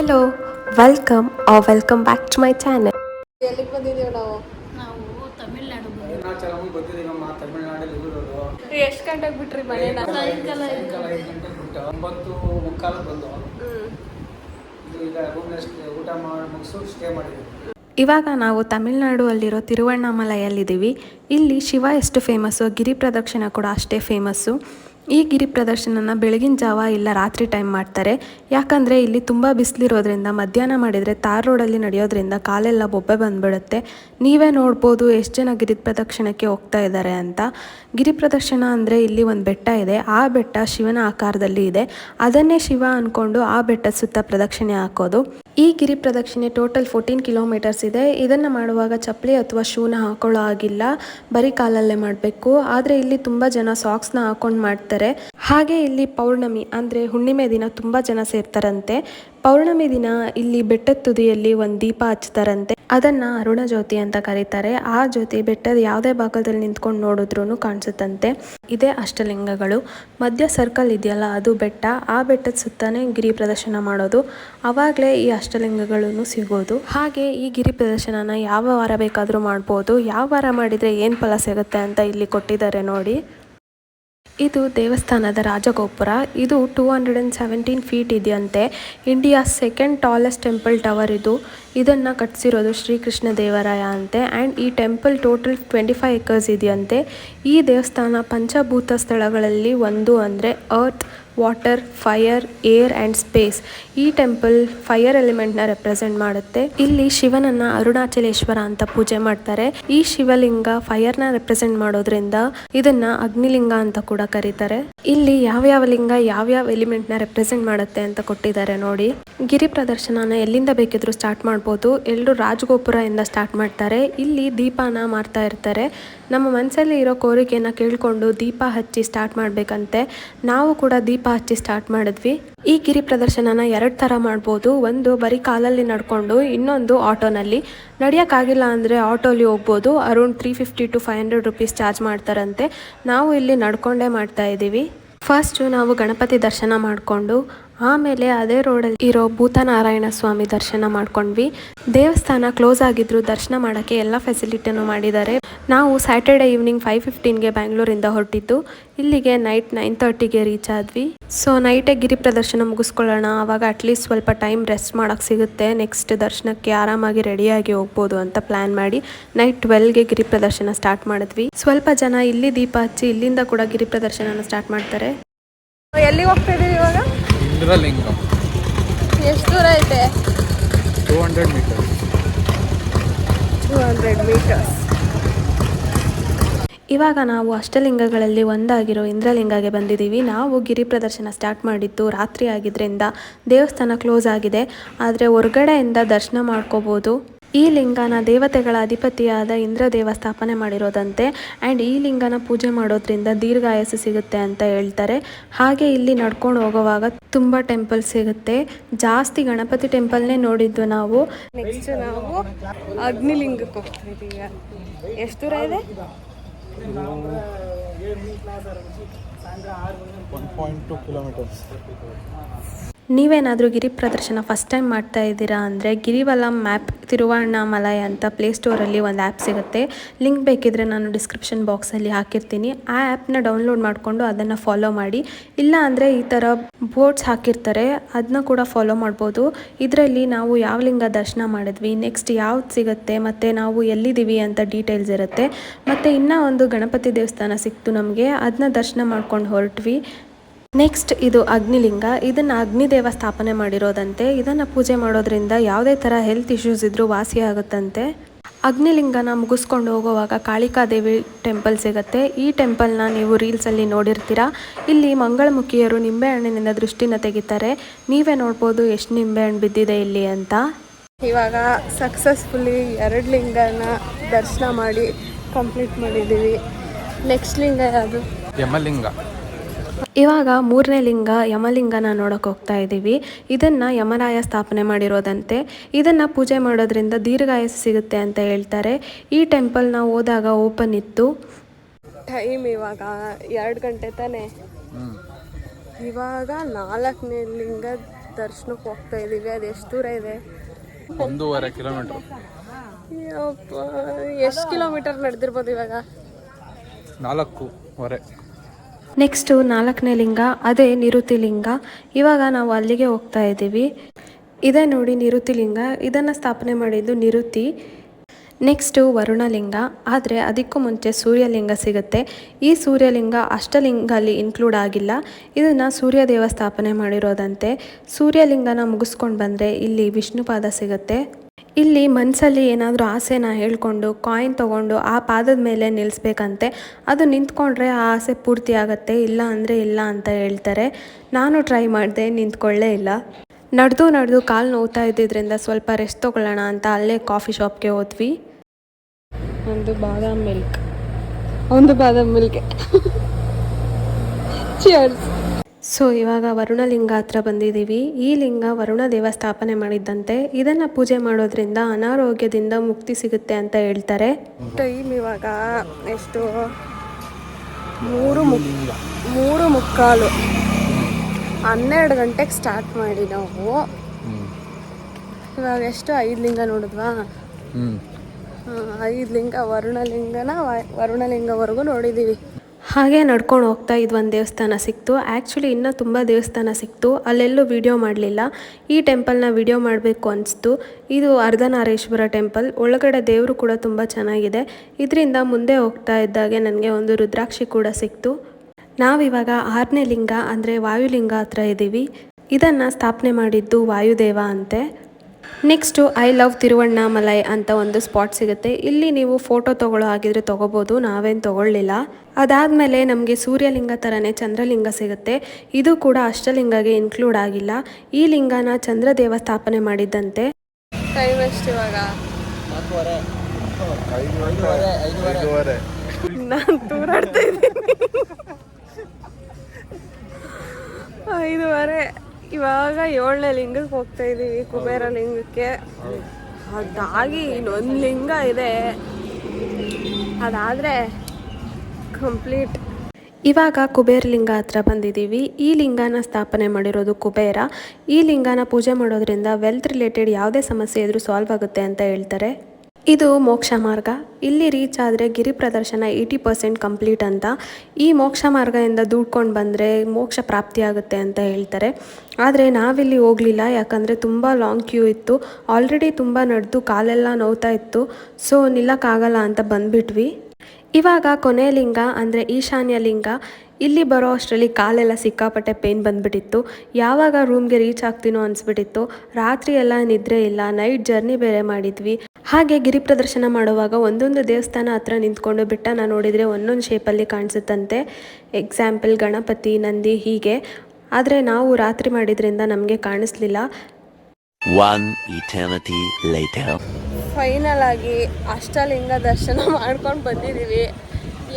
Hello welcome are welcome back to my channel ಎಲ್ಲಿಗೆ ಬಂದಿದ್ದೀವಿ ನಾವು? ನಾವು ತಮಿಳ್ನಾಡು ಎಷ್ಟು ಗಂಟೆಗೆ ಬಿಟ್ರಿ ಮನೆ? ಸಾಯಂಕಾಲ ಸಾಯಂಕಾಲ ಐದು ಗಂಟೆಗೆ ಬಿಟ್ಟು ಒಂಬತ್ತು ಮುಕ್ಕಾಲು ಬಂದು ಈಗ ರೂಮ್ನಲ್ಲಿ ಊಟ ಮಾಡಿ ಮುಗಿಸು ಸ್ಟೇ ಮಾಡಿದ್ದೀವಿ ಇವಾಗ ನಾವು ತಮಿಳ್ನಾಡು ಅಲ್ಲಿರೋ ತಿರುವಣ್ಣಾಮಲಯಲ್ಲಿದ್ದೀವಿ. ಇಲ್ಲಿ ಶಿವ ಎಷ್ಟು ಫೇಮಸ್ಸು ಗಿರಿ ಪ್ರದಕ್ಷಿಣ ಕೂಡ ಅಷ್ಟೇ ಫೇಮಸ್ಸು ಈ ಗಿರಿ ಪ್ರದರ್ಶನನ ಬೆಳಗಿನ ಜಾವ ಇಲ್ಲ ರಾತ್ರಿ ಟೈಮ್ ಮಾಡ್ತಾರೆ. ಯಾಕಂದರೆ ಇಲ್ಲಿ ತುಂಬ ಬಿಸಿಲಿರೋದ್ರಿಂದ, ಮಧ್ಯಾಹ್ನ ಮಾಡಿದರೆ ತಾರ್ ರೋಡಲ್ಲಿ ನಡೆಯೋದ್ರಿಂದ ಕಾಲೆಲ್ಲ ಬೊಬ್ಬೆ ಬಂದ್ಬಿಡುತ್ತೆ. ನೀವೇ ನೋಡ್ಬೋದು ಎಷ್ಟು ಜನ ಗಿರಿ ಪ್ರದಕ್ಷಿಣಕ್ಕೆ ಹೋಗ್ತಾ ಇದ್ದಾರೆ ಅಂತ. ಗಿರಿ ಪ್ರದರ್ಶನ ಅಂದರೆ ಇಲ್ಲಿ ಒಂದು ಬೆಟ್ಟ ಇದೆ. ಆ ಬೆಟ್ಟ ಶಿವನ ಆಕಾರದಲ್ಲಿ ಇದೆ. ಅದನ್ನೇ ಶಿವ ಅಂದ್ಕೊಂಡು ಆ ಬೆಟ್ಟದ ಸುತ್ತ ಪ್ರದಕ್ಷಿಣೆ ಹಾಕೋದು. ಈ ಗಿರಿ ಪ್ರದಕ್ಷಿಣೆ ಟೋಟಲ್ ಫೋರ್ಟೀನ್ ಕಿಲೋಮೀಟರ್ಸ್ ಇದೆ. ಇದನ್ನು ಮಾಡುವಾಗ ಚಪ್ಪಲಿ ಅಥವಾ ಶೂನ ಹಾಕೊಳ್ಳೋ ಆಗಿಲ್ಲ ಬರೀ ಕಾಲಲ್ಲೇ ಮಾಡಬೇಕು. ಆದರೆ ಇಲ್ಲಿ ತುಂಬ ಜನ ಸಾಕ್ಸ್ನ ಹಾಕೊಂಡು ಮಾಡ್ತಾರೆ. ಹಾಗೆ ಇಲ್ಲಿ ಪೌರ್ಣಮಿ ಅಂದರೆ ಹುಣ್ಣಿಮೆ ದಿನ ತುಂಬ ಜನ ಸೇರ್ತಾರಂತೆ. ಪೌರ್ಣಮಿ ದಿನ ಇಲ್ಲಿ ಬೆಟ್ಟದ ತುದಿಯಲ್ಲಿ ಒಂದು ದೀಪ ಹಚ್ತಾರಂತೆ ಅದನ್ನು ಅರುಣ ಜ್ಯೋತಿ ಅಂತ ಕರೀತಾರೆ. ಆ ಜ್ಯೋತಿ ಬೆಟ್ಟದ ಯಾವುದೇ ಭಾಗದಲ್ಲಿ ನಿಂತ್ಕೊಂಡು ನೋಡಿದ್ರೂ ಕಾಣಿಸುತ್ತಂತೆ. ಇದೇ ಅಷ್ಟಲಿಂಗಗಳು. ಮಧ್ಯ ಸರ್ಕಲ್ ಇದೆಯಲ್ಲ, ಅದು ಬೆಟ್ಟ. ಆ ಬೆಟ್ಟದ ಸುತ್ತಾನೆ ಗಿರಿ ಪ್ರದರ್ಶನ ಮಾಡೋದು. ಅವಾಗಲೇ ಈ ಅಷ್ಟಲಿಂಗಗಳನ್ನು ಸಿಗೋದು. ಹಾಗೆ ಈ ಗಿರಿ ಪ್ರದರ್ಶನನ ಯಾವ ವಾರ ಬೇಕಾದರೂ ಮಾಡ್ಬೋದು. ಯಾವ ವಾರ ಮಾಡಿದರೆ ಏನು ಫಲ ಸಿಗುತ್ತೆ ಅಂತ ಇಲ್ಲಿ ಕೊಟ್ಟಿದ್ದಾರೆ ನೋಡಿ. ಇದು ದೇವಸ್ಥಾನದ ರಾಜಗೋಪುರ. ಇದು two hundred and seventeen feet ಇದೆಯಂತೆ. India second tallest temple tower ಇದು. ಇದನ್ನು ಕಟ್ಸಿರೋದು ಶ್ರೀಕೃಷ್ಣ ದೇವರಾಯ ಅಂತೆ. ಆ್ಯಂಡ್ ಈ temple total twenty five acres ಇದೆಯಂತೆ. ಈ ದೇವಸ್ಥಾನ ಪಂಚಭೂತ ಸ್ಥಳಗಳಲ್ಲಿ ಒಂದು ಅಂದರೆ earth water fire air and space ಈ ಟೆಂಪಲ್ ಫೈರ್ ಎಲಿಮೆಂಟ್ನ ರೆಪ್ರೆಸೆಂಟ್ ಮಾಡುತ್ತೆ. ಇಲ್ಲಿ ಶಿವನನ್ನ ಅರುಣಾಚಲೇಶ್ವರ ಅಂತ ಪೂಜೆ ಮಾಡ್ತಾರೆ. ಈ ಶಿವಲಿಂಗ ಫೈರ್ನ ರೆಪ್ರೆಸೆಂಟ್ ಮಾಡೋದ್ರಿಂದ ಇದನ್ನ ಅಗ್ನಿಲಿಂಗ ಅಂತ ಕೂಡ ಕರೀತಾರೆ. ಇಲ್ಲಿ ಯಾವ್ಯಾವ ಲಿಂಗ ಯಾವ್ಯಾವ ನ ರೆಪ್ರೆಸೆಂಟ್ ಮಾಡುತ್ತೆ ಅಂತ ಕೊಟ್ಟಿದ್ದಾರೆ ನೋಡಿ. ಗಿರಿ ಪ್ರದರ್ಶನನ ಎಲ್ಲಿಂದ ಬೇಕಿದ್ರು ಸ್ಟಾರ್ಟ್ ಮಾಡ್ಬೋದು. ಎಲ್ಲರೂ ರಾಜಗೋಪುರ ಇಂದ ಸ್ಟಾರ್ಟ್ ಮಾಡ್ತಾರೆ. ಇಲ್ಲಿ ದೀಪನ ಮಾರ್ತಾ ಇರ್ತಾರೆ. ನಮ್ಮ ಮನಸ್ಸಲ್ಲಿ ಇರೋ ಕೋರಿಕೆಯನ್ನ ಕೇಳಿಕೊಂಡು ದೀಪ ಹಚ್ಚಿ ಸ್ಟಾರ್ಟ್ ಮಾಡಬೇಕಂತೆ. ನಾವು ಕೂಡ ದೀಪ ಹಚ್ಚಿ ಸ್ಟಾರ್ಟ್ ಮಾಡಿದ್ವಿ. ಈ ಗಿರಿ ಪ್ರದರ್ಶನನ ಎರಡು ತರ ಮಾಡ್ಬೋದು. ಒಂದು ಬರೀ ಕಾಲಲ್ಲಿ ನಡ್ಕೊಂಡು, ಇನ್ನೊಂದು ಆಟೋನಲ್ಲಿ. ಅಂದರೆ ಆಟೋಲಿ ಹೋಗ್ಬೋದು. Around three fifty to five hundred rupees charge ಮಾಡ್ತಾರಂತೆ. ನಾವು ಇಲ್ಲಿ ನಡ್ಕೊಂಡೇ ಮಾಡ್ತಾ ಇದ್ದೀವಿ. ಫಸ್ಟು ನಾವು ಗಣಪತಿ ದರ್ಶನ ಮಾಡಿಕೊಂಡು ಆಮೇಲೆ ಅದೇ ರೋಡಲ್ಲಿ ಇರೋ ಭೂತನಾರಾಯಣ ಸ್ವಾಮಿ ದರ್ಶನ ಮಾಡ್ಕೊಂಡ್ವಿ. ದೇವಸ್ಥಾನ ಕ್ಲೋಸ್ ಆಗಿದ್ರು ದರ್ಶನ ಮಾಡೋಕ್ಕೆ ಎಲ್ಲ ಫೆಸಿಲಿಟಿನೂ ಮಾಡಿದ್ದಾರೆ. ನಾವು ಸ್ಯಾಟರ್ಡೆ ಈವ್ನಿಂಗ್ ಫೈವ್ ಫಿಫ್ಟೀನ್ಗೆ ಬ್ಯಾಂಗ್ಳೂರಿಂದ ಹೊರಟಿದ್ದು. ಇಲ್ಲಿಗೆ ನೈಟ್ ನೈನ್ ತರ್ಟಿಗೆ ರೀಚ್ ಆದ್ವಿ. ಸೊ ನೈಟೇ ಗಿರಿ ಪ್ರದರ್ಶನ ಮುಗಿಸ್ಕೊಳ್ಳೋಣ. ಆವಾಗ ಅಟ್ಲೀಸ್ಟ್ ಸ್ವಲ್ಪ ಟೈಮ್ ರೆಸ್ಟ್ ಮಾಡೋಕ್ಕೆ ಸಿಗುತ್ತೆ. ನೆಕ್ಸ್ಟ್ ದರ್ಶನಕ್ಕೆ ಆರಾಮಾಗಿ ರೆಡಿಯಾಗಿ ಹೋಗ್ಬೋದು ಅಂತ ಪ್ಲ್ಯಾನ್ ಮಾಡಿ ನೈಟ್ ಟ್ವೆಲ್ಗೆ ಗಿರಿ ಪ್ರದರ್ಶನ ಸ್ಟಾರ್ಟ್ ಮಾಡಿದ್ವಿ. ಸ್ವಲ್ಪ ಜನ ಇಲ್ಲಿ ದೀಪ ಹಚ್ಚಿ ಇಲ್ಲಿಂದ ಕೂಡ ಗಿರಿ ಪ್ರದರ್ಶನನ ಸ್ಟಾರ್ಟ್ ಮಾಡ್ತಾರೆ. ಎಲ್ಲಿಗೆ ಹೋಗ್ತಾ ಇವಾಗ? ಇಂದ್ರಲಿಂಗಂ ಎಷ್ಟು ದೂರ ಐತೆ? Two hundred meter two hundred meters ಇವಾಗ ನಾವು ಅಷ್ಟಲಿಂಗಗಳಲ್ಲಿ ಒಂದಾಗಿರೋ ಇಂದ್ರಲಿಂಗಗೆ ಬಂದಿದ್ದೀವಿ. ನಾವು ಗಿರಿ ಪ್ರದರ್ಶನ ಸ್ಟಾರ್ಟ್ ಮಾಡಿದ್ದು ರಾತ್ರಿ ಆಗಿದ್ದರಿಂದ ದೇವಸ್ಥಾನ ಕ್ಲೋಸ್ ಆಗಿದೆ. ಆದರೆ ಹೊರಗಡೆಯಿಂದ ದರ್ಶನ ಮಾಡ್ಕೋಬೋದು. ಈ ಲಿಂಗನ ದೇವತೆಗಳ ಅಧಿಪತಿಯಾದ ಇಂದ್ರದೇವ ಸ್ಥಾಪನೆ ಮಾಡಿರೋದಂತೆ ಆ್ಯಂಡ್ ಈ ಲಿಂಗನ ಪೂಜೆ ಮಾಡೋದ್ರಿಂದ ದೀರ್ಘಾಯಸ್ಸು ಸಿಗುತ್ತೆ ಅಂತ ಹೇಳ್ತಾರೆ. ಹಾಗೆ ಇಲ್ಲಿ ನಡ್ಕೊಂಡು ಹೋಗೋವಾಗ ತುಂಬ ಟೆಂಪಲ್ ಸಿಗುತ್ತೆ. ಜಾಸ್ತಿ ಗಣಪತಿ ಟೆಂಪಲ್ನೇ ನೋಡಿದ್ದು ನಾವು. ನೆಕ್ಸ್ಟ್ ನಾವು ಅಗ್ನಿಲಿಂಗಕ್ಕೆ ಹೋಗ್ತಾ ಇದೀವಿ ಎಷ್ಟು ದೂರ ಇದೆ? ಒನ್ ಪಾಯಿಂಟ್ ಟು ಕಿಲೋಮೀಟರ್ಸ್ ನೀವೇನಾದರೂ ಗಿರಿ ಪ್ರದರ್ಶನ ಫಸ್ಟ್ ಟೈಮ್ ಮಾಡ್ತಾ ಇದ್ದೀರಾ ಅಂದರೆ ಗಿರಿವಲಂ ಮ್ಯಾಪ್ ತಿರುವಣ್ಣಾಮಲೈ ಅಂತ ಪ್ಲೇಸ್ಟೋರಲ್ಲಿ ಒಂದು ಆ್ಯಪ್ ಸಿಗುತ್ತೆ. ಲಿಂಕ್ ಬೇಕಿದ್ರೆ ನಾನು ಡಿಸ್ಕ್ರಿಪ್ಷನ್ ಬಾಕ್ಸಲ್ಲಿ ಹಾಕಿರ್ತೀನಿ. ಆ ಆ್ಯಪ್ನ ಡೌನ್ಲೋಡ್ ಮಾಡಿಕೊಂಡು ಅದನ್ನು ಫಾಲೋ ಮಾಡಿ. ಇಲ್ಲ ಅಂದರೆ ಈ ಥರ ಬೋರ್ಡ್ಸ್ ಹಾಕಿರ್ತಾರೆ ಅದನ್ನ ಕೂಡ ಫಾಲೋ ಮಾಡ್ಬೋದು. ಇದರಲ್ಲಿ ನಾವು ಯಾವ ಲಿಂಗ ದರ್ಶನ ಮಾಡಿದ್ವಿ ನೆಕ್ಸ್ಟ್ ಯಾವ್ದು ಸಿಗುತ್ತೆ, ಮತ್ತು ನಾವು ಎಲ್ಲಿದ್ದೀವಿ ಅಂತ ಡೀಟೇಲ್ಸ್ ಇರುತ್ತೆ. ಮತ್ತು ಇನ್ನೂ ಒಂದು ಗಣಪತಿ ದೇವಸ್ಥಾನ ಸಿಕ್ತು ನಮಗೆ ಅದನ್ನ ದರ್ಶನ ಮಾಡ್ಕೊಂಡು ಹೊರಟ್ವಿ. ನೆಕ್ಸ್ಟ್ ಇದು ಅಗ್ನಿಲಿಂಗ. ಇದನ್ನು ಅಗ್ನಿದೇವ ಸ್ಥಾಪನೆ ಮಾಡಿರೋದಂತೆ. ಇದನ್ನ ಪೂಜೆ ಮಾಡೋದ್ರಿಂದ ಯಾವುದೇ ಥರ ಹೆಲ್ತ್ ಇಶ್ಯೂಸ್ ಇದ್ರೂ ವಾಸಿ ಆಗುತ್ತಂತೆ. ಅಗ್ನಿಲಿಂಗನ ಮುಗಿಸ್ಕೊಂಡು ಹೋಗುವಾಗ ಕಾಳಿಕಾದೇವಿ ಟೆಂಪಲ್ ಸಿಗುತ್ತೆ. ಈ ಟೆಂಪಲ್ನ ನೀವು ರೀಲ್ಸಲ್ಲಿ ನೋಡಿರ್ತೀರಾ. ಇಲ್ಲಿ ಮಂಗಳಮುಖಿಯರು ನಿಂಬೆಹಣ್ಣಿನಿಂದ ದೃಷ್ಟಿನ ತೆಗಿತಾರೆ. ನೀವೇ ನೋಡ್ಬೋದು ಎಷ್ಟು ನಿಂಬೆಹಣ್ಣು ಬಿದ್ದಿದೆ ಇಲ್ಲಿ ಅಂತ. ಇವಾಗ ಸಕ್ಸಸ್ಫುಲಿ ಎರಡು ಲಿಂಗನ ದರ್ಶನ ಮಾಡಿ ಕಂಪ್ಲೀಟ್ ಮಾಡಿದ್ದೀವಿ. ನೆಕ್ಸ್ಟ್ ಲಿಂಗ ಯಾವುದು? ಯಮಲಿಂಗ. ಇವಾಗ ಮೂರನೇ ಲಿಂಗ ಯಮಲಿಂಗನ ನೋಡೋಕೆ ಹೋಗ್ತಾ ಇದ್ದೀವಿ ಇದನ್ನು ಯಮರಾಯ ಸ್ಥಾಪನೆ ಮಾಡಿರೋದಂತೆ. ಇದನ್ನು ಪೂಜೆ ಮಾಡೋದ್ರಿಂದ ದೀರ್ಘಾಯಸ್ಸು ಸಿಗುತ್ತೆ ಅಂತ ಹೇಳ್ತಾರೆ. ಈ ಟೆಂಪಲ್ ನಾವು ಹೋದಾಗ ಓಪನ್ ಇತ್ತು. ಟೈಮ್ ಇವಾಗ ಎರಡು ಗಂಟೆ ತಾನೇ. ಇವಾಗ ನಾಲ್ಕನೇ ಲಿಂಗ ದರ್ಶನಕ್ಕೆ ಹೋಗ್ತಾ ಇದ್ದೀವಿ ಅದು ಎಷ್ಟು ದೂರ ಇದೆ? ಒಂದೂವರೆ ಕಿಲೋಮೀಟರ್ ಎಷ್ಟು ಕಿಲೋಮೀಟರ್ ನಡೆದಿರ್ಬೋದು ಇವಾಗ? ನಾಲ್ಕೂವರೆ. ನೆಕ್ಸ್ಟು ನಾಲ್ಕನೇ ಲಿಂಗ, ಅದೇ ನಿರುತಿ ಲಿಂಗ. ಇವಾಗ ನಾವು ಅಲ್ಲಿಗೆ ಹೋಗ್ತಾ ಇದ್ದೀವಿ. ಇದೇ ನೋಡಿ ನಿರುತಿ ಲಿಂಗ, ಇದನ್ನು ಸ್ಥಾಪನೆ ಮಾಡಿದ್ದು ನಿರುತಿ ನೆಕ್ಸ್ಟು ವರುಣಲಿಂಗ ಆದರೆ ಅದಕ್ಕೂ ಮುಂಚೆ ಸೂರ್ಯಲಿಂಗ ಸಿಗುತ್ತೆ. ಈ ಸೂರ್ಯಲಿಂಗ ಅಷ್ಟಲಿಂಗ ಅಲ್ಲಿ ಇನ್ಕ್ಲೂಡ್ ಆಗಿಲ್ಲ. ಇದನ್ನು ಸೂರ್ಯದೇವ ಸ್ಥಾಪನೆ ಮಾಡಿರೋದಂತೆ. ಸೂರ್ಯಲಿಂಗನ ಮುಗಿಸ್ಕೊಂಡು ಬಂದರೆ ಇಲ್ಲಿ ವಿಷ್ಣುಪಾದ ಸಿಗುತ್ತೆ. ಇಲ್ಲಿ ಮನಸ್ಸಲ್ಲಿ ಏನಾದರೂ ಆಸೆನ ಹೇಳ್ಕೊಂಡು ಕಾಯಿನ್ ತೊಗೊಂಡು ಆ ಪಾದದ ಮೇಲೆ ನಿಲ್ಲಿಸ್ಬೇಕಂತೆ ಅದು ನಿಂತ್ಕೊಂಡ್ರೆ ಆ ಆಸೆ ಪೂರ್ತಿ ಆಗುತ್ತೆ, ಇಲ್ಲ ಅಂದರೆ ಇಲ್ಲ ಅಂತ ಹೇಳ್ತಾರೆ. ನಾನು ಟ್ರೈ ಮಾಡಿದೆ, ನಿಂತ್ಕೊಳ್ಳೇ ಇಲ್ಲ. ನಡೆದು ನಡೆದು ಕಾಲು ನೋವ್ತಾ ಇದ್ದಿದ್ದರಿಂದ ಸ್ವಲ್ಪ ರೆಸ್ಟ್ ತೊಗೊಳ್ಳೋಣ ಅಂತ ಅಲ್ಲೇ ಕಾಫಿ ಶಾಪ್ಗೆ ಹೋದ್ವಿ. ಒಂದು ಬಾದಾಮ್ ಮಿಲ್ಕ್ ಒಂದು ಬಾದಾಮ್ ಮಿಲ್ಕ್ ಚಿಯರ್ಸ್ ಸೊ ಇವಾಗ ವರುಣಲಿಂಗ ಹತ್ರ ಬಂದಿದ್ದೀವಿ. ಈ ಲಿಂಗ ವರುಣ ದೇವ ಸ್ಥಾಪನೆ ಮಾಡಿದ್ದಂತೆ. ಇದನ್ನು ಪೂಜೆ ಮಾಡೋದ್ರಿಂದ ಅನಾರೋಗ್ಯದಿಂದ ಮುಕ್ತಿ ಸಿಗುತ್ತೆ ಅಂತ ಹೇಳ್ತಾರೆ. ಟೈಮ್ ಇವಾಗ ಎಷ್ಟು? ಮೂರು ಮುಕ್ ಮೂರು ಮುಕ್ಕಾಲು. ಹನ್ನೆರಡು ಗಂಟೆಗೆ ಸ್ಟಾರ್ಟ್ ಮಾಡಿ ನಾವು. ಇವಾಗ ಎಷ್ಟು? ಐದು ಲಿಂಗ ನೋಡಿದ್ವಾ? ಹ್ಞೂ ಐದು ಲಿಂಗ ವರುಣಲಿಂಗನ ವರುಣ ವರುಣಲಿಂಗವರೆಗೂ ನೋಡಿದ್ದೀವಿ. ಹಾಗೆ ನಡ್ಕೊಂಡು ಹೋಗ್ತಾ ಇದು ಒಂದು ದೇವಸ್ಥಾನ ಸಿಕ್ತು. ಆ್ಯಕ್ಚುಲಿ ಇನ್ನೂ ತುಂಬ ದೇವಸ್ಥಾನ ಸಿಕ್ತು. ಅಲ್ಲೆಲ್ಲೂ ವಿಡಿಯೋ ಮಾಡಲಿಲ್ಲ. ಈ ಟೆಂಪಲ್ನ ವಿಡಿಯೋ ಮಾಡಬೇಕು ಅನಿಸ್ತು. ಇದು ಅರ್ಧನಾರೇಶ್ವರ ಟೆಂಪಲ್ ಒಳಗಡೆ ದೇವರು ಕೂಡ ತುಂಬ ಚೆನ್ನಾಗಿದೆ. ಇದರಿಂದ ಮುಂದೆ ಹೋಗ್ತಾ ಇದ್ದಾಗೆ ನನಗೆ ಒಂದು ರುದ್ರಾಕ್ಷಿ ಕೂಡ ಸಿಕ್ತು. ನಾವಿವಾಗ ಆರನೇ ಲಿಂಗ ಅಂದರೆ ವಾಯುಲಿಂಗ ಹತ್ರ ಇದ್ದೀವಿ ಇದನ್ನು ಸ್ಥಾಪನೆ ಮಾಡಿದ್ದು ವಾಯುದೇವ ಅಂತೆ. ನೆಕ್ಸ್ಟು ಐ ಲವ್ ತಿರುವಣ್ಣಾಮಲೈ ಅಂತ ಒಂದು ಸ್ಪಾಟ್ ಸಿಗುತ್ತೆ. ಇಲ್ಲಿ ನೀವು ಫೋಟೋ ತೊಗೊಳ್ಳೋ ಹಾಗಿದ್ರೆ ತೊಗೋಬೋದು ನಾವೇನು ತೊಗೊಳ್ಳಿಲ್ಲ. ಅದಾದಮೇಲೆ ನಮಗೆ ಸೂರ್ಯಲಿಂಗ ಥರನೇ ಚಂದ್ರಲಿಂಗ ಸಿಗುತ್ತೆ. ಇದು ಕೂಡ ಅಷ್ಟಲಿಂಗಗೆ ಇನ್ಕ್ಲೂಡ್ ಆಗಿಲ್ಲ. ಈ ಲಿಂಗನ ಚಂದ್ರದೇವ ಸ್ಥಾಪನೆ ಮಾಡಿದ್ದಂತೆ. ಟೈಮ್ ಎಷ್ಟು ಇವಾಗ? ಐದೂವರೆ. ನಾನು ತೂರಾಡ್ತಾ ಇದ್ದೀನಿ. ಐದುವರೆ. ಇವಾಗ ಏಳನೇ ಲಿಂಗಕ್ಕೆ ಹೋಗ್ತಾ ಇದೀವಿ, ಕುಬೇರ ಲಿಂಗಕ್ಕೆ. ಅದಾಗಿ ಇನ್ನೊಂದು ಲಿಂಗ ಇದೆ. ಅದಾದರೆ ಕಂಪ್ಲೀಟ್. ಇವಾಗ ಕುಬೇರ ಲಿಂಗ ಹತ್ರ ಬಂದಿದ್ದೀವಿ. ಈ ಲಿಂಗನ ಸ್ಥಾಪನೆ ಮಾಡಿರೋದು ಕುಬೇರ. ಈ ಲಿಂಗನ ಪೂಜೆ ಮಾಡೋದ್ರಿಂದ ವೆಲ್ತ್ ರಿಲೇಟೆಡ್ ಯಾವುದೇ ಸಮಸ್ಯೆ ಇದ್ರೂ ಸಾಲ್ವ್ ಆಗುತ್ತೆ ಅಂತ ಹೇಳ್ತಾರೆ. ಇದು ಮೋಕ್ಷ ಮಾರ್ಗ. ಇಲ್ಲಿ ರೀಚ್ ಆದರೆ ಗಿರಿ ಪ್ರದರ್ಶನ ಏಯ್ಟಿ ಪರ್ಸೆಂಟ್ ಕಂಪ್ಲೀಟ್ ಅಂತ. ಈ ಮೋಕ್ಷ ಮಾರ್ಗದಿಂದ ದುಡ್ಕೊಂಡು ಬಂದರೆ ಮೋಕ್ಷ ಪ್ರಾಪ್ತಿಯಾಗುತ್ತೆ ಅಂತ ಹೇಳ್ತಾರೆ. ಆದರೆ ನಾವಿಲ್ಲಿ ಹೋಗಲಿಲ್ಲ, ಯಾಕಂದರೆ ತುಂಬ ಲಾಂಗ್ ಕ್ಯೂ ಇತ್ತು. ಆಲ್ರೆಡಿ ತುಂಬ ನಡೆದು ಕಾಲೆಲ್ಲ ನೋವ್ತಾ ಇತ್ತು. ಸೊ ನಿಲ್ಲಕ್ಕಾಗಲ್ಲ ಅಂತ ಬಂದ್ಬಿಟ್ವಿ. ಇವಾಗ ಕೊನೆ ಲಿಂಗ ಅಂದರೆ ಈಶಾನ್ಯ ಲಿಂಗ. ಇಲ್ಲಿ ಬರೋ ಅಷ್ಟರಲ್ಲಿ ಕಾಲೆಲ್ಲ ಸಿಕ್ಕಾಪಟ್ಟೆ ಪೇನ್ ಬಂದ್ಬಿಟ್ಟಿತ್ತು. ಯಾವಾಗ ರೂಮ್ಗೆ ರೀಚ್ ಆಗ್ತೀನೋ ಅನಿಸ್ಬಿಟ್ಟಿತ್ತು. ರಾತ್ರಿ ಎಲ್ಲ ನಿದ್ರೆ ಇಲ್ಲ ನೈಟ್ ಜರ್ನಿ ಬೇರೆ ಮಾಡಿದ್ವಿ. ಹಾಗೆ ಗಿರಿ ಪ್ರದರ್ಶನ ಮಾಡುವಾಗ ಒಂದೊಂದು ದೇವಸ್ಥಾನ ಹತ್ರ ನಿಂತ್ಕೊಂಡು ಬಿಟ್ಟನ ನೋಡಿದರೆ ಒಂದೊಂದು ಶೇಪಲ್ಲಿ ಕಾಣಿಸುತ್ತಂತೆ. ಎಕ್ಸಾಂಪಲ್ ಗಣಪತಿ ನಂದಿ ಹೀಗೆ. ಆದರೆ ನಾವು ರಾತ್ರಿ ಮಾಡಿದ್ರಿಂದ ನಮಗೆ ಕಾಣಿಸ್ಲಿಲ್ಲ. One eternity later. ಫೈನಲ್ ಆಗಿ ಅಷ್ಟಲಿಂಗ ದರ್ಶನ ಮಾಡ್ಕೊಂಡು ಬಂದಿದ್ದೀವಿ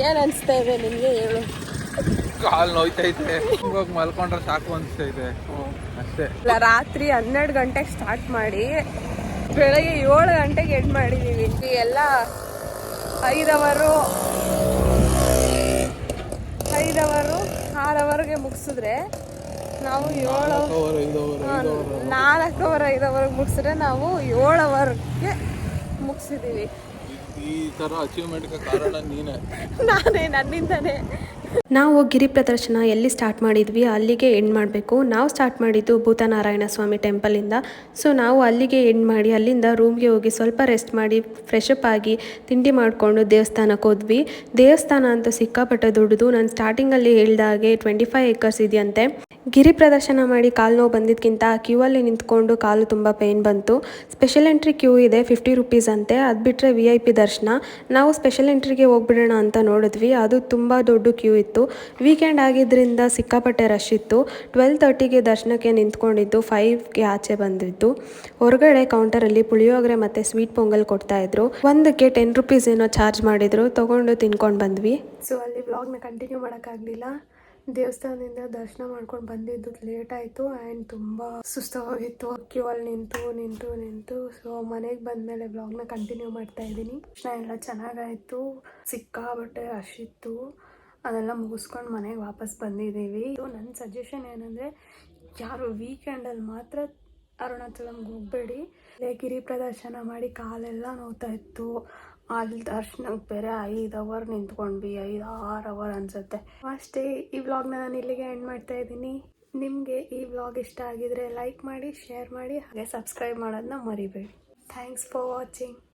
ಏನು ಅನಿಸ್ತಾ ಇದೆ ನಿಮಗೆ ಹೇಳು? ಕಾಲು ನೋಯ್ತೈತೆ ಹೋಗಿ ಮಲ್ಕೊಂಡ್ರೆ ಸಾಕು ಅನಿಸ್ತೈತೆ ಅಷ್ಟೇ. ಇಲ್ಲ ರಾತ್ರಿ ಹನ್ನೆರಡು ಗಂಟೆಗೆ ಸ್ಟಾರ್ಟ್ ಮಾಡಿ ಬೆಳಗ್ಗೆ ಏಳು ಗಂಟೆಗೆ ಎಂಡ್ ಮಾಡಿದೀವಿ. ಇಲ್ಲಿ ಎಲ್ಲ ಐದು ಅವರು ಐದು ಅವರು ಆರು ಅವರ್ಗೆ ಮುಗಿಸಿದ್ರೆ ನಾವು ಏಳು ನಾಲ್ಕು ಅವರ್ ಐದು ಅವರ್ಗೆ ಮುಗಿಸಿದ್ರೆ ನಾವು ಏಳು ಅವರ್ಗೆ ಮುಗಿಸಿದ್ದೀವಿ ಈ ಥರ ಕಾರಣ ನೀನೇ. ನಾನೇ, ನನ್ನಿಂದನೇ. ನಾವು ಗಿರಿ ಪ್ರದರ್ಶನ ಎಲ್ಲಿ ಸ್ಟಾರ್ಟ್ ಮಾಡಿದ್ವಿ, ಅಲ್ಲಿಗೆ ಎಂಡ್ ಮಾಡಬೇಕು. ನಾವು ಸ್ಟಾರ್ಟ್ ಮಾಡಿದ್ದು ಭೂತನಾರಾಯಣ ಸ್ವಾಮಿ ಟೆಂಪಲಿಂದ ಸೊ ನಾವು ಅಲ್ಲಿಗೆ ಎಂಡ್ ಮಾಡಿ, ಅಲ್ಲಿಂದ ರೂಮ್ಗೆ ಹೋಗಿ ಸ್ವಲ್ಪ ರೆಸ್ಟ್ ಮಾಡಿ ಫ್ರೆಶ್ ಅಪ್ ಆಗಿ ತಿಂಡಿ ಮಾಡಿಕೊಂಡು ದೇವಸ್ಥಾನಕ್ಕೆ ಹೋದ್ವಿ. ದೇವಸ್ಥಾನ ಅಂತೂ ಸಿಕ್ಕಾಪಟ್ಟೆ ದೊಡ್ಡದು. ನಾನು ಸ್ಟಾರ್ಟಿಂಗಲ್ಲಿ ಹೇಳ್ದಾಗೆ ಟ್ವೆಂಟಿ ಫೈವ್ ಏಕರ್ಸ್ ಇದೆಯಂತೆ. ಗಿರಿ ಪ್ರದರ್ಶನ ಮಾಡಿ ಕಾಲು ನೋವು ಬಂದಿದ್ದಕ್ಕಿಂತ ಕ್ಯೂ ಅಲ್ಲಿ ನಿಂತ್ಕೊಂಡು ಕಾಲು ತುಂಬ ಪೇಯ್ನ್ ಬಂತು. ಸ್ಪೆಷಲ್ ಎಂಟ್ರಿ ಕ್ಯೂ ಇದೆ, ಫಿಫ್ಟಿ ರುಪೀಸ್ ಅಂತೆ. ಅದು ಬಿಟ್ಟರೆ ವಿ ಐ ಪಿ ದರ್ಶನ. ನಾವು ಸ್ಪೆಷಲ್ ಎಂಟ್ರಿಗೆ ಹೋಗ್ಬಿಡೋಣ ಅಂತ ನೋಡಿದ್ವಿ. ಅದು ತುಂಬ ದೊಡ್ಡ ಕ್ಯೂ ಇತ್ತು. ವೀಕೆಂಡ್ ಆಗಿದ್ದರಿಂದ ಸಿಕ್ಕಾಪಟ್ಟೆ ರಶ್ ಇತ್ತು. ಟ್ವೆಲ್ ತರ್ಟಿಗೆ ದರ್ಶನಕ್ಕೆ ನಿಂತ್ಕೊಂಡಿದ್ದು, ಫೈವ್ಗೆ ಆಚೆ ಬಂದಿದ್ದು. ಹೊರಗಡೆ ಕೌಂಟರಲ್ಲಿ ಪುಳಿಯೋಗರೆ ಮತ್ತು ಸ್ವೀಟ್ ಪೊಂಗಲ್ ಕೊಡ್ತಾ ಇದ್ರು. ಒಂದಕ್ಕೆ ಟೆನ್ ರುಪೀಸ್ ಏನೋ ಚಾರ್ಜ್ ಮಾಡಿದರು. ತೊಗೊಂಡು ತಿನ್ಕೊಂಡು ಬಂದ್ವಿ. ಸೊ ಅಲ್ಲಿ ಬ್ಲಾಗ್ನ ಕಂಟಿನ್ಯೂ ಮಾಡೋಕ್ಕಾಗಲಿಲ್ಲ. ದೇವಸ್ಥಾನದಿಂದ ದರ್ಶನ ಮಾಡ್ಕೊಂಡು ಬಂದಿದ್ದು ಲೇಟ್ ಆಯಿತು ಆ್ಯಂಡ್ ತುಂಬ ಸುಸ್ತವಾಗಿತ್ತು ಕ್ಯೂ ಅಲ್ಲಿ ನಿಂತು ನಿಂತು ನಿಂತು ಸೊ ಮನೆಗೆ ಬಂದಮೇಲೆ ಬ್ಲಾಗ್ನ ಕಂಟಿನ್ಯೂ ಮಾಡ್ತಾ ಇದ್ದೀನಿ. ದರ್ಶನ ಎಲ್ಲ ಚೆನ್ನಾಗಾಯಿತು ಸಿಕ್ಕಾಬಟ್ಟೆ ಇತ್ತು. ಅದೆಲ್ಲ ಮುಗಿಸ್ಕೊಂಡು ಮನೆಗೆ ವಾಪಸ್ ಬಂದಿದ್ದೀವಿ. ನನ್ನ ಸಜೆಷನ್ ಏನಂದರೆ, ಯಾರು ವೀಕೆಂಡಲ್ಲಿ ಮಾತ್ರ ಅರುಣಾಚಲಂಗೆ ಹೋಗಬೇಡಿ. ಗಿರಿ ಪ್ರದರ್ಶನ ಮಾಡಿ ಕಾಲೆಲ್ಲ ನೋವ್ತಾ ಇತ್ತು. ಅಲ್ಲಿ ದರ್ಶನಕ್ಕೆ ಬೇರೆ ಐದು ಅವರ್ ನಿಂತ್ಕೊಂಡ್ವಿ, ಐದು, ಆರು ಅವರ್ ಅನ್ಸುತ್ತೆ. ಅಷ್ಟೇ, ಈ ವ್ಲಾಗ್ನ ನಾನು ಇಲ್ಲಿಗೆ ಎಂಡ್ ಮಾಡ್ತಾ ಇದ್ದೀನಿ. ನಿಮಗೆ ಈ ವ್ಲಾಗ್ ಇಷ್ಟ ಆಗಿದ್ರೆ ಲೈಕ್ ಮಾಡಿ ಶೇರ್ ಮಾಡಿ, ಹಾಗೆ ಸಬ್ಸ್ಕ್ರೈಬ್ ಮಾಡೋದನ್ನ ಮರಿಬೇಡಿ. Thanks for watching